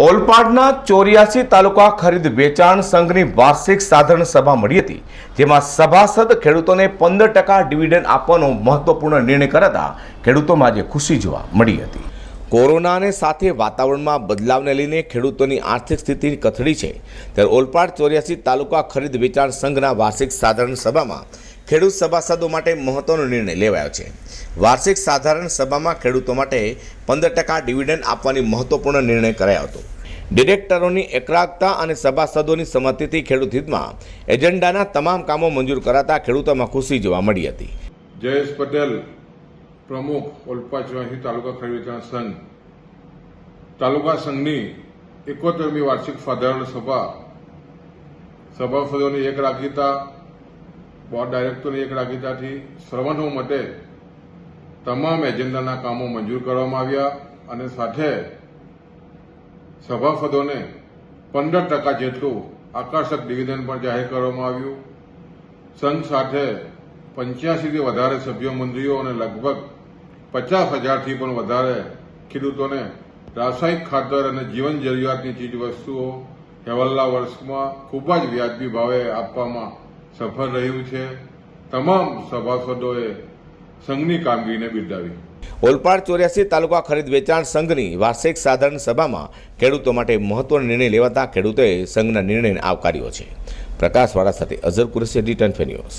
ઓલપાડના ચોર્યાસી તાલુકા ખરીદ વેચાણ સંઘની વાર્ષિક સાધારણ સભા મળી હતી, જેમાં સભાસદ ખેડૂતોને પંદર ટકા ડિવિડન્ડ આપવાનો મહત્વપૂર્ણ નિર્ણય કરાતા ખેડૂતોમાં આજે ખુશી જોવા મળી હતી. કોરોનાને સાથે વાતાવરણમાં બદલાવને લઈને ખેડૂતોની આર્થિક સ્થિતિ કથળી છે, ત્યારે ઓલપાડ ચોર્યાસી તાલુકા ખરીદ વેચાણ સંઘના વાર્ષિક સાધારણ સભામાં ખેડૂત સભાસદો માટે મહત્વનો નિર્ણય લેવાયો છે. વાર્ષિક સાધારણ સભામાં ખેડૂતો માટે પંદર ટકા ડિવિડન્ડ આપવાની મહત્વપૂર્ણ નિર્ણય કરાયો હતો. ડિરેક્ટરોની એકરાગતા અને સભાસદોની સંમતિથી ખેડૂત હિતમાં એજન્ડાના તમામ કામો મંજૂર કરાતા ખેડૂતોમાં ખુશી જોવા મળી હતી. જયેશ પટેલ, પ્રમુખ ઓલપા ચોરાસી તાલુકા ખરીદ સંઘ. તાલુકા સંઘની એકોતેરમી વાર્ષિક સાધારણ સભા. સભાસદોની એક રાખીતા બોર્ડ ડાયરેક્ટરની એક રાખીતાથી માટે તમામ એજન્ડાના કામો મંજૂર કરવામાં આવ્યા અને સાથે સભાસદોને પંદર ટકા જેટલું આકર્ષક ડિવિઝન પણ જાહેર કરવામાં આવ્યું. સંઘ સાથે પંચ્યાસીથી વધારે સભ્યો, મંત્રીઓ અને લગભગ પચાસ હજારથી પણ વધારે ખેડૂતોને રાસાયણિક ખાતર અને જીવન જરૂરિયાતની ચીજ વસ્તુઓ હેવલના વર્ષમાં ખૂબ જ વ્યાજબી ભાવે આપવામાં સફળ રહ્યું છે. તમામ સભાસદોએ સંઘની કામગીરીને બિરદાવી. ઓલપાડ ચોર્યાસી તાલુકા ખરીદ વેચાણ સંઘની વાર્ષિક સાધારણ સભામાં ખેડૂતો માટે મહત્વનો નિર્ણય લેવાતા ખેડૂતોએ સંઘના નિર્ણયને આવકાર્યો છે. પ્રકાશવાળા સાથે અઝર કુરેશી રિટર્ન ન્યૂઝ.